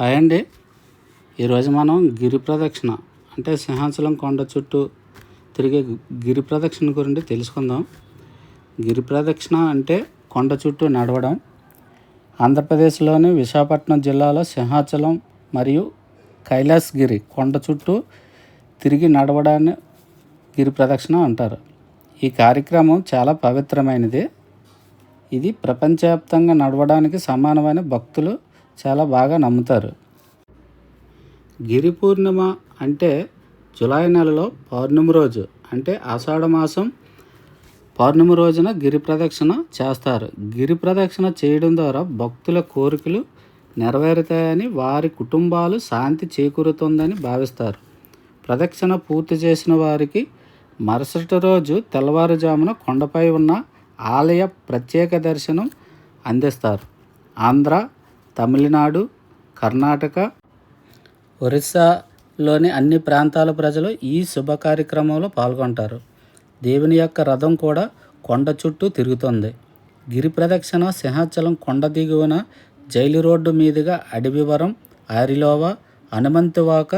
Hi అండి ఈరోజు మనం గిరి ప్రదక్షిణ అంటే సింహాచలం కొండ చుట్టూ తిరిగే గిరి ప్రదక్షిణ గురించి తెలుసుకుందాం. గిరి ప్రదక్షిణ అంటే కొండ చుట్టూ నడవడం. ఆంధ్రప్రదేశ్లోని విశాఖపట్నం జిల్లాలో సింహాచలం మరియు కైలాసగిరి కొండ చుట్టూ తిరిగి నడవడాన్ని గిరి ప్రదక్షిణ అంటారు. ఈ కార్యక్రమం చాలా పవిత్రమైనది. ఇది ప్రపంచవ్యాప్తంగా నడవడానికి సమానమైన భక్తులు చాలా బాగా నమ్ముతారు. గిరి పూర్ణిమ అంటే జులై నెలలో పౌర్ణమి రోజు అంటే ఆషాఢ మాసం పౌర్ణమి రోజున గిరి ప్రదక్షిణ చేస్తారు. గిరి ప్రదక్షిణ చేయడం ద్వారా భక్తుల కోరికలు నెరవేరుతాయని వారి కుటుంబాలు శాంతి చేకూరుతుందని భావిస్తారు. ప్రదక్షిణ పూర్తి చేసిన వారికి మరుసటి రోజు తెల్లవారుజామున కొండపై ఉన్న ఆలయ ప్రత్యేక దర్శనం అందిస్తారు. ఆంధ్ర తమిళనాడు కర్ణాటక ఒరిస్సాలోని అన్ని ప్రాంతాల ప్రజలు ఈ శుభ కార్యక్రమంలో పాల్గొంటారు. దేవుని యొక్క రథం కూడా కొండ చుట్టూ తిరుగుతుంది. గిరి ప్రదక్షిణ సింహాచలం కొండ దిగువన జైలు రోడ్డు మీదుగా Adavivaram Arilova Hanumanthuvaka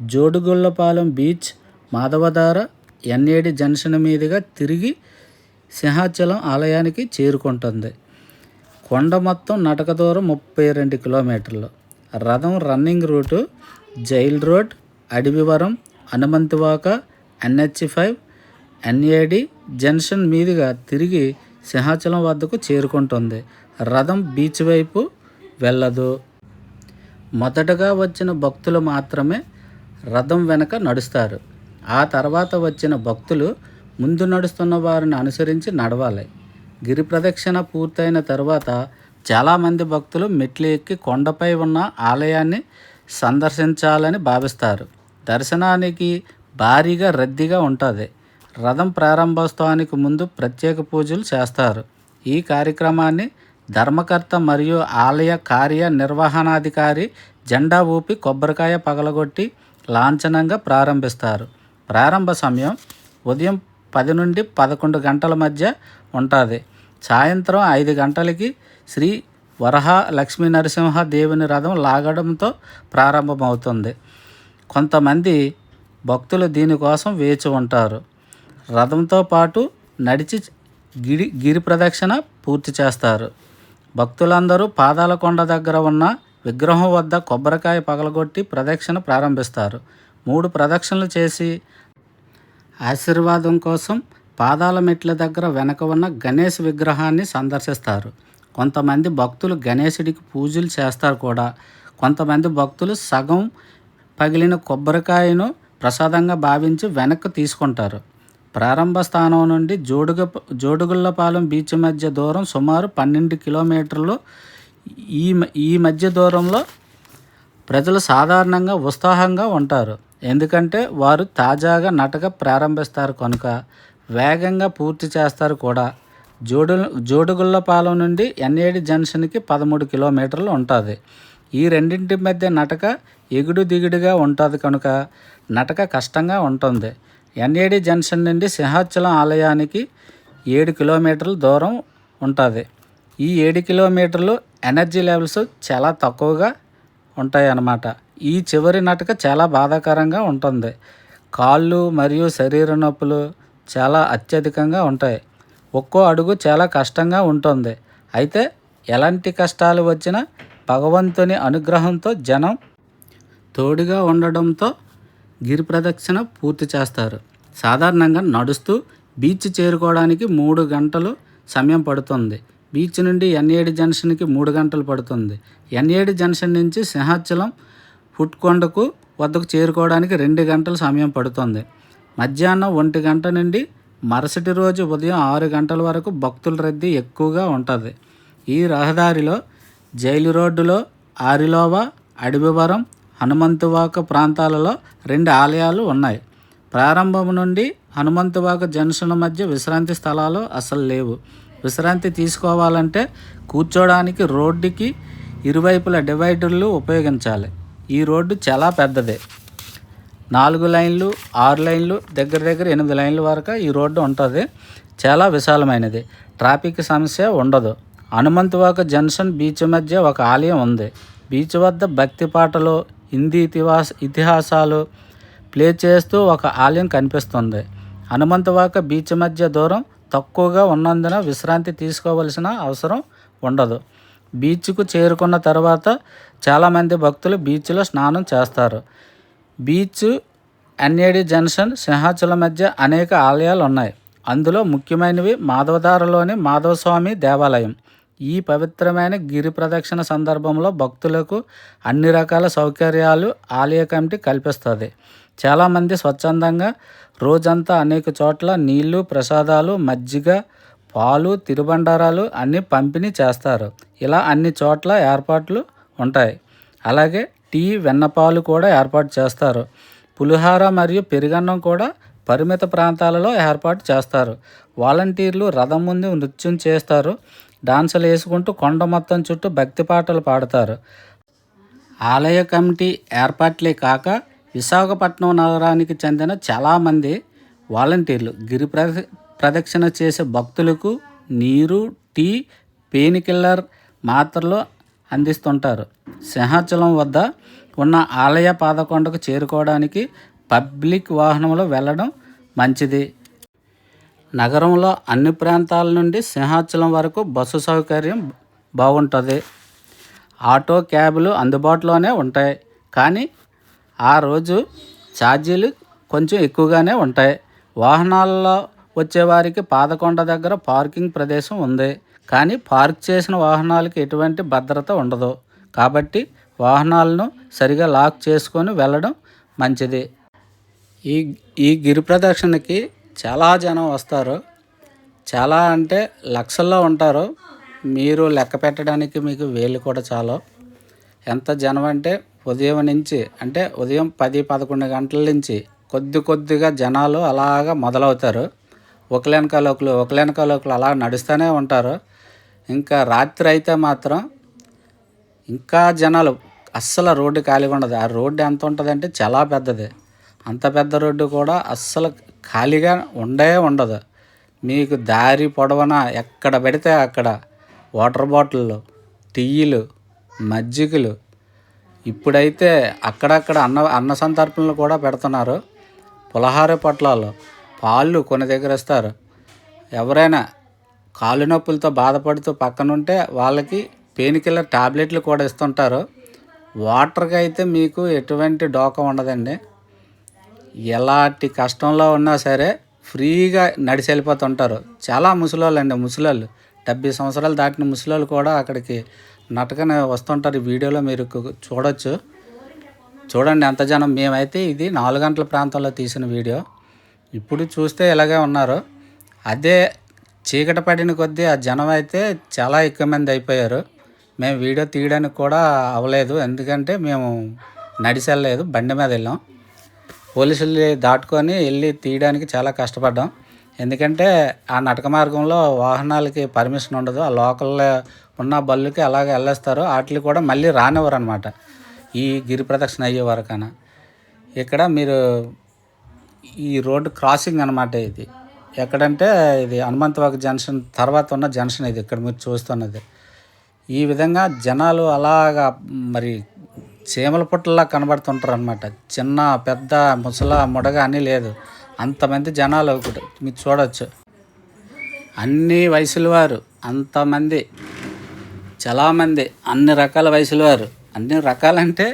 Jodugullapalem beach Madhavadhara NAD junction మీదుగా తిరిగి సింహాచలం ఆలయానికి చేరుకుంటుంది. కొండ మొత్తం నడక దూరం ముప్పై రెండు కిలోమీటర్లు. రథం running route jail road Adavivaram Hanumanthuvaka NH five NAD junction మీదుగా తిరిగి సింహాచలం వద్దకు చేరుకుంటుంది. రథం బీచ్ వైపు వెళ్ళదు. మొదటగా వచ్చిన భక్తులు మాత్రమే రథం వెనక నడుస్తారు. ఆ తర్వాత వచ్చిన భక్తులు ముందు నడుస్తున్న వారిని అనుసరించి నడవాలి. గిరి ప్రదక్షిణ పూర్తయిన తర్వాత చాలామంది భక్తులు మెట్లు ఎక్కి కొండపై ఉన్న ఆలయాన్ని సందర్శించాలని భావిస్తారు. దర్శనానికి భారీగా రద్దీగా ఉంటుంది. రథం ప్రారంభోత్సవానికి ముందు ప్రత్యేక పూజలు చేస్తారు. ఈ కార్యక్రమాన్ని ధర్మకర్త మరియు ఆలయ కార్య నిర్వహణాధికారి జెండా ఊపి కొబ్బరికాయ పగలగొట్టి లాంఛనంగా ప్రారంభిస్తారు. ప్రారంభ సమయం ఉదయం పది నుండి పదకొండు గంటల మధ్య ఉంటుంది. సాయంత్రం ఐదు గంటలకి శ్రీ వరహ లక్ష్మీ నరసింహ దేవుని రథం లాగడంతో ప్రారంభమవుతుంది. కొంతమంది భక్తులు దీనికోసం వేచి ఉంటారు. రథంతో పాటు నడిచి గిరి గిరి ప్రదక్షిణ పూర్తి చేస్తారు. భక్తులందరూ పాదాల కొండ దగ్గర ఉన్న విగ్రహం వద్ద కొబ్బరికాయ పగలగొట్టి ప్రదక్షిణ ప్రారంభిస్తారు. మూడు ప్రదక్షిణలు చేసి ఆశీర్వాదం కోసం పాదాల మెట్ల దగ్గర వెనక ఉన్న గణేష్ విగ్రహాన్ని సందర్శిస్తారు. కొంతమంది భక్తులు గణేశుడికి పూజలు చేస్తారు కూడా. కొంతమంది భక్తులు సగం పగిలిన కొబ్బరికాయను ప్రసాదంగా భావించి వెనక్కి తీసుకుంటారు. ప్రారంభ స్థానం నుండి జోడుగ జోడుగుళ్ళపాలెం బీచ్ మధ్య దూరం సుమారు పన్నెండు కిలోమీటర్లు ఈ ఈ మధ్య దూరంలో ప్రజలు సాధారణంగా ఉత్సాహంగా ఉంటారు. ఎందుకంటే వారు తాజాగా నటక ప్రారంభిస్తారు కనుక. వేగంగా పూర్తి చేస్తారు కూడా. జోడు జోడుగుళ్ళపాలెం నుండి ఎన్ఏడి జంక్షన్కి పదమూడు కిలోమీటర్లు ఉంటుంది. ఈ రెండింటి మధ్య నటక ఎగుడు దిగుడుగా ఉంటుంది కనుక నటక కష్టంగా ఉంటుంది. ఎన్ఏడి జంక్షన్ నుండి సింహాచలం ఆలయానికి ఏడు కిలోమీటర్ల దూరం ఉంటుంది. ఈ ఏడు కిలోమీటర్లు ఎనర్జీ లెవెల్స్ చాలా తక్కువగా ఉంటాయి అన్నమాట ఈ చివరి నటక చాలా బాధాకరంగా ఉంటుంది. కాళ్ళు మరియు శరీర నొప్పులు చాలా అత్యధికంగా ఉంటాయి. ఒక్కో అడుగు చాలా కష్టంగా ఉంటుంది. అయితే ఎలాంటి కష్టాలు వచ్చినా భగవంతుని అనుగ్రహంతో జనం తోడుగా ఉండడంతో గిరి ప్రదక్షిణ పూర్తి చేస్తారు. సాధారణంగా నడుస్తూ బీచ్ చేరుకోవడానికి మూడు గంటలు సమయం పడుతుంది. బీచ్ నుండి ఎన్ఏడి జంక్షన్కి మూడు గంటలు పడుతుంది. ఎన్ఏడి జంక్షన్ నుంచి సింహాచలం ఫుట్కొండకు వద్దకు చేరుకోవడానికి రెండు గంటల సమయం పడుతుంది. మధ్యాహ్నం ఒంటి గంట నుండి మరుసటి రోజు ఉదయం ఆరు గంటల వరకు భక్తుల రద్దీ ఎక్కువగా ఉంటుంది. ఈ రహదారిలో జైలు రోడ్డులో ఆరిలోవా అడవివరం హనుమంతువాక ప్రాంతాలలో రెండు ఆలయాలు ఉన్నాయి. ప్రారంభం నుండి హనుమంతువాక జంక్షన్ మధ్య విశ్రాంతి స్థలాలు అసలు లేవు. విశ్రాంతి తీసుకోవాలంటే కూర్చోడానికి రోడ్డుకి ఇరువైపుల డివైడర్లు ఉపయోగించాలి. ఈ రోడ్డు చాలా పెద్దదే. నాలుగు లైన్లు ఆరు లైన్లు దగ్గర దగ్గర ఎనిమిది లైన్ల వరకు ఈ రోడ్డు ఉంటుంది. చాలా విశాలమైనది. ట్రాఫిక్ సమస్య ఉండదు. హనుమంతువాక జంక్షన్ బీచ్ మధ్య ఒక ఆలయం ఉంది. బీచ్ వద్ద భక్తి పాటలు హిందీ ఇతిహాస ఇతిహాసాలు ప్లే చేస్తూ ఒక ఆలయం కనిపిస్తుంది. హనుమంతువాక బీచ్ మధ్య దూరం తక్కువగా ఉన్నందున విశ్రాంతి తీసుకోవలసిన అవసరం ఉండదు. బీచ్కు చేరుకున్న తర్వాత చాలామంది భక్తులు బీచ్లో స్నానం చేస్తారు. బీచ్ ఎన్ఏడి జంక్షన్ సింహాచలం మధ్య అనేక ఆలయాలు ఉన్నాయి అందులో ముఖ్యమైనవి మాధవధారలోని మాధవస్వామి దేవాలయం. ఈ పవిత్రమైన గిరి ప్రదక్షిణ సందర్భంలో భక్తులకు అన్ని రకాల సౌకర్యాలు ఆలయ కమిటీ కల్పిస్తుంది. చాలామంది స్వచ్ఛందంగా రోజంతా అనేక చోట్ల నీళ్ళు ప్రసాదాలు మజ్జిగ పాలు తిరుబండారాలు అన్నీ పంపిణీ చేస్తారు. ఇలా అన్ని చోట్ల ఏర్పాట్లు ఉంటాయి. అలాగే టీ వెన్నపాలు కూడా ఏర్పాటు చేస్తారు. పులిహార మరియు పెరుగన్నం కూడా పరిమిత ప్రాంతాలలో ఏర్పాటు చేస్తారు. వాలంటీర్లు రథం ముందు నృత్యం చేస్తారు. డాన్సులు వేసుకుంటూ కొండ మొత్తం చుట్టూ భక్తి పాటలు పాడతారు. ఆలయ కమిటీ ఏర్పాట్లే కాక విశాఖపట్నం నగరానికి చెందిన చాలామంది వాలంటీర్లు గిరి ప్రద ప్రదక్షిణ చేసే భక్తులకు నీరు టీ పెయిన్ కిల్లర్ మాత్రలు అందిస్తుంటారు. సింహాచలం వద్ద ఉన్న ఆలయ పాదకొండకు చేరుకోవడానికి పబ్లిక్ వాహనంలో వెళ్ళడం మంచిది. నగరంలో అన్ని ప్రాంతాల నుండి సింహాచలం వరకు బస్సు సౌకర్యం బాగుంటుంది. ఆటో క్యాబులు అందుబాటులోనే ఉంటాయి. కానీ ఆ రోజు ఛార్జీలు కొంచెం ఎక్కువగానే ఉంటాయి. వాహనాల్లో వచ్చేవారికి పాదకొండ దగ్గర పార్కింగ్ ప్రదేశం ఉంది. కానీ పార్క్ చేసిన వాహనాలకి ఎటువంటి భద్రత ఉండదు. కాబట్టి వాహనాలను సరిగా లాక్ చేసుకొని వెళ్ళడం మంచిది. ఈ ఈ గిరి ప్రదక్షిణకి చాలా జనం వస్తారు. చాలా అంటే లక్షల్లో ఉంటారు. మీరు లెక్క పెట్టడానికి మీకు వేలు కూడా చాలు. ఎంత జనం అంటే ఉదయం నుంచి అంటే ఉదయం పది పదకొండు గంటల నుంచి కొద్ది కొద్దిగా జనాలు అలాగా మొదలవుతారు. ఒకలేనకాలోకులు ఒకలేనకాలోకులు అలా నడుస్తూనే ఉంటారు. ఇంకా రాత్రి అయితే మాత్రం ఇంకా జనాలు అస్సలు రోడ్డు ఖాళీగా ఉండదు. ఆ రోడ్డు ఎంత ఉంటుందంటే చాలా పెద్దది. అంత పెద్ద రోడ్డు కూడా అస్సలు ఖాళీగా ఉండే ఉండదు. మీకు దారి పొడవన ఎక్కడ పెడితే అక్కడ వాటర్ బాటిళ్ళు టీలు మజ్జిగలు. ఇప్పుడైతే అక్కడక్కడ అన్న అన్న సంతర్పణలు కూడా పెడుతున్నారు. పులహార పొట్లాలు పాలు కొన్ని దగ్గర ఇస్తారు. ఎవరైనా కాళ్ళు నొప్పులతో బాధపడుతూ పక్కనుంటే వాళ్ళకి పెయిన్ కిల్లర్ టాబ్లెట్లు కూడా ఇస్తుంటారు. వాటర్కి అయితే మీకు ఎటువంటి డోకా ఉండదండి. ఎలాంటి కష్టంలో ఉన్నా సరే ఫ్రీగా నడిచి వెళ్ళిపోతుంటారు. చాలా ముసలోళ్ళు అండి ముసలోళ్ళు. డెబ్బై సంవత్సరాలు దాటిన ముసలోళ్ళు కూడా అక్కడికి నటకనే వస్తుంటారు. ఈ వీడియోలో మీరు చూడొచ్చు. చూడండి ఎంత జనం. మేమైతే ఇది నాలుగు గంటల ప్రాంతంలో తీసిన వీడియో. ఇప్పుడు చూస్తే ఇలాగే ఉన్నారు. అదే చీకట పడిన కొద్దీ ఆ జనం అయితే చాలా ఎక్కువ మంది అయిపోయారు. మేము వీడియో తీయడానికి కూడా అవ్వలేదు. ఎందుకంటే మేము నడిచి వెళ్ళలేదు. బండి మీద వెళ్ళాం. పోలీసులు దాటుకొని వెళ్ళి తీయడానికి చాలా కష్టపడ్డాం. ఎందుకంటే ఆ నటక మార్గంలో వాహనాలకి పర్మిషన్ ఉండదు. ఆ లోకల్లో ఉన్న బళ్ళుకి అలాగే వెళ్ళేస్తారు వాటికి కూడా మళ్ళీ రానివ్వరు అనమాట ఈ గిరి ప్రదక్షిణ అయ్యే వరకన. ఇక్కడ మీరు ఈ రోడ్డు క్రాసింగ్ అనమాట ఇది. ఎక్కడంటే ఇది హనుమంతవాక జంక్షన్ తర్వాత ఉన్న జంక్షన్ ఇది ఇక్కడ మీరు చూస్తున్నది. ఈ విధంగా జనాలు అలాగా మరి చీమల పుట్టలా కనబడుతుంటారు అనమాట చిన్న పెద్ద ముసల ముడగ అని లేదు. అంతమంది జనాలు ఒకటి మీరు చూడవచ్చు అన్ని వయసుల వారు అంతమంది చాలామంది అన్ని రకాల వయసుల వారు. అన్ని రకాలంటే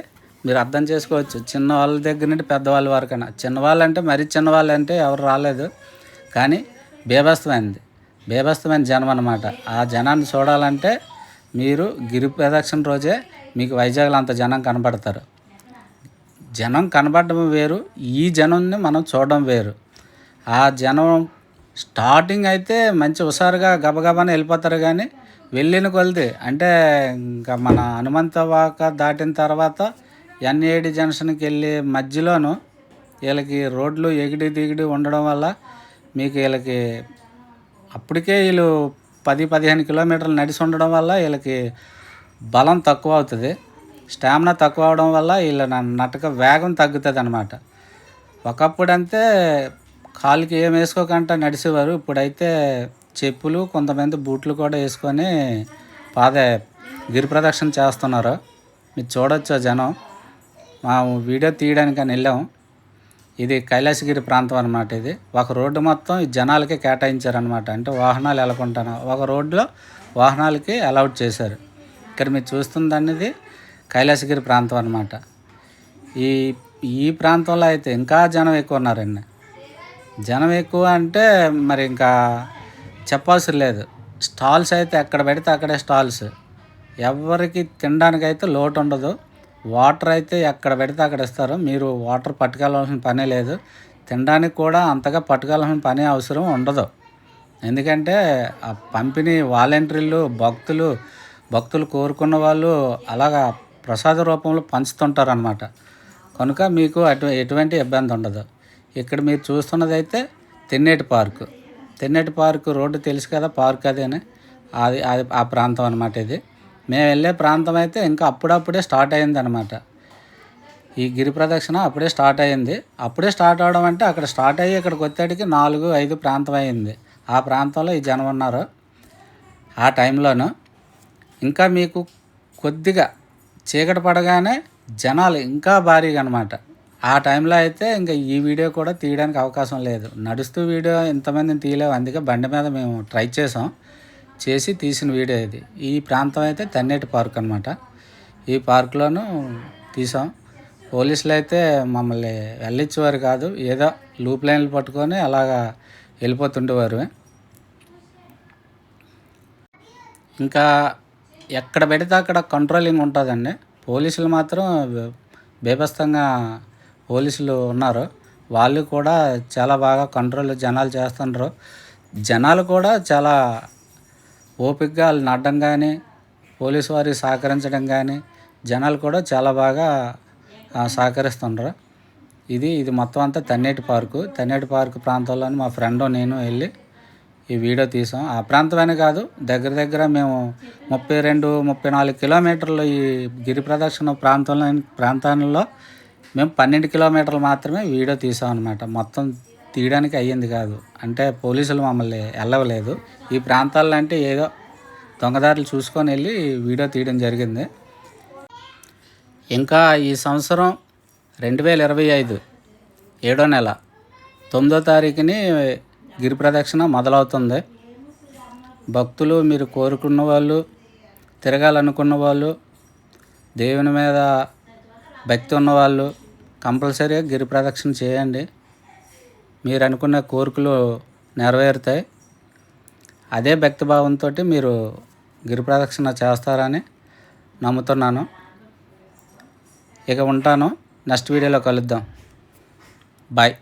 మీరు అర్థం చేసుకోవచ్చు. చిన్న వాళ్ళ దగ్గర నుండి పెద్దవాళ్ళ వరకైనా. చిన్నవాళ్ళు అంటే మరీ చిన్నవాళ్ళు అంటే ఎవరు రాలేదు. కానీ బేభస్తమైంది. బేభస్తమైన జనం అనమాట ఆ జనాన్ని చూడాలంటే మీరు గిరి ప్రదక్షిణ రోజే మీకు వైజాగ్లో అంత జనం కనబడతారు. జనం కనబడడం వేరు ఈ జనంని మనం చూడడం వేరు. ఆ జనం స్టార్టింగ్ అయితే మంచి హుషారుగా గబగబాని వెళ్ళిపోతారు కానీ వెళ్ళిన కొలిది అంటే ఇంకా మన హనుమంతవాక దాటిన తర్వాత ఎన్ఏడి జంక్షన్కి వెళ్ళి మధ్యలోను వీళ్ళకి రోడ్లు ఎగిడి దిగిడి ఉండడం వల్ల మీకు వీళ్ళకి అప్పటికే వీళ్ళు పది పదిహేను కిలోమీటర్లు నడిచి ఉండడం వల్ల వీళ్ళకి బలం తక్కువ అవుతుంది. స్టామినా తక్కువ అవడం వల్ల వీళ్ళ నటక వేగం తగ్గుతుంది అనమాట ఒకప్పుడంతే కాలుకి ఏం వేసుకోకుండా నడిచేవారు ఇప్పుడైతే చెప్పులు కొంతమంది బూట్లు కూడా వేసుకొని పాదే గిరి ప్రదక్షిణ చేస్తున్నారు. మీరు చూడొచ్చు ఆ జనం. మా వీడియో తీయడానికని వెళ్ళాం. ఇది కైలాసగిరి ప్రాంతం అనమాట ఇది. ఒక రోడ్డు మొత్తం ఈ జనాలకే కేటాయించారనమాట అంటే వాహనాలు వెళ్ళకుండా ఒక రోడ్లో వాహనాలకి అలౌట్ చేశారు. ఇక్కడ మీరు చూస్తుందన్నది కైలాసగిరి ప్రాంతం అనమాట ఈ ఈ ప్రాంతంలో అయితే ఇంకా జనం ఎక్కువ ఉన్నారండి. జనం ఎక్కువ అంటే మరి ఇంకా చెప్పాల్సిన లేదు. స్టాల్స్ అయితే ఎక్కడ పెడితే అక్కడే స్టాల్స్. ఎవరికి తినడానికి అయితే లోటు ఉండదు. వాటర్ అయితే ఎక్కడ పెడితే అక్కడ ఇస్తారు. మీరు వాటర్ పట్టుకెళ్ళాల్సిన పనే లేదు. తినడానికి కూడా అంతగా పట్టుకెళ్ళాల్సిన పని అవసరం ఉండదు. ఎందుకంటే ఆ పంపిణీ వాలంటీర్లు భక్తులు భక్తులు కోరుకున్న వాళ్ళు అలాగా ప్రసాద రూపంలో పంచుతుంటారు అనమాట కనుక మీకు అటు ఎటువంటి ఇబ్బంది ఉండదు. ఇక్కడ మీరు చూస్తున్నది అయితే Tenneti park. Tenneti park road తెలుసు కదా పార్క్ అదేనే? అది అది ఆ ప్రాంతం అనమాట ఇది. మేము వెళ్ళే ప్రాంతం అయితే ఇంకా అప్పుడప్పుడే స్టార్ట్ అయింది అనమాట ఈ గిరి ప్రదక్షిణ అప్పుడే స్టార్ట్ అయింది అప్పుడే స్టార్ట్ అవడం అంటే అక్కడ స్టార్ట్ అయ్యి ఇక్కడికి వచ్చేటికి నాలుగు ఐదు ప్రాంతం అయింది ఆ ప్రాంతంలో ఈ జనం ఉన్నారు. ఆ టైంలోను ఇంకా మీకు కొద్దిగా చీకటి పడగానే జనాలు ఇంకా భారీగా అనమాట ఆ టైంలో అయితే ఇంకా ఈ వీడియో కూడా తీయడానికి అవకాశం లేదు. నడుస్తూ వీడియో ఇంతమందిని తీయలేము అందుకే బండి మీద మేము ట్రై చేసాం. చేసి తీసిన వీడియో ఇది. ఈ ప్రాంతం అయితే తన్నేటి పార్క్ అనమాట ఈ పార్క్లోనూ తీసాం. పోలీసులు అయితే మమ్మల్ని వెళ్ళిచ్చేవారు కాదు ఏదో లూప్ లైన్లు పట్టుకొని అలాగా వెళ్ళిపోతుండేవారు. ఇంకా ఎక్కడ పెడితే అక్కడ కంట్రోలింగ్ ఉంటుందండి. పోలీసులు మాత్రం బేబస్తంగా పోలీసులు ఉన్నారు. వాళ్ళు కూడా చాలా బాగా కంట్రోల్ జనాలు చేస్తుండ్రు. జనాలు కూడా చాలా ఓపికగా వాళ్ళు నడడం కానీ పోలీసు వారికి సహకరించడం కానీ జనాలు కూడా చాలా బాగా సహకరిస్తుండ్రు. ఇది ఇది మొత్తం అంతా తన్నేటి పార్కు. తన్నేటి పార్కు ప్రాంతంలోని మా ఫ్రెండ్ నేను వెళ్ళి ఈ వీడియో తీసాం. ఆ ప్రాంతమనే కాదు దగ్గర దగ్గర మేము ముప్పై రెండు ముప్పై నాలుగు కిలోమీటర్లు ఈ గిరి ప్రదక్షిణ ప్రాంతంలో ప్రాంతాల్లో మేము పన్నెండు కిలోమీటర్లు మాత్రమే వీడియో తీసాం అనమాట మొత్తం తీయడానికి అయ్యింది కాదు. అంటే పోలీసులు మమ్మల్ని వెళ్ళవలేదు ఈ ప్రాంతాల్లో అంటే ఏదో దొంగదారులు చూసుకొని వెళ్ళి వీడియో తీయడం జరిగింది. ఇంకా ఈ సంవత్సరం రెండు వేల ఇరవై ఐదు ఏడో నెల తొమ్మిదో తారీఖుని గిరి ప్రదక్షిణ మొదలవుతుంది. భక్తులు మీరు కోరుకున్న వాళ్ళు తిరగాలనుకున్న వాళ్ళు దేవుని మీద భక్తి ఉన్నవాళ్ళు కంపల్సరీగా గిరి ప్రదక్షిణ చేయండి. మీరు అనుకున్న కోరికలు నెరవేరుతాయి. అదే భక్తిభావంతో మీరు గిరి ప్రదక్షిణ చేస్తారని నమ్ముతున్నాను. ఇక ఉంటాను. నెక్స్ట్ వీడియోలో కలుద్దాం. బాయ్.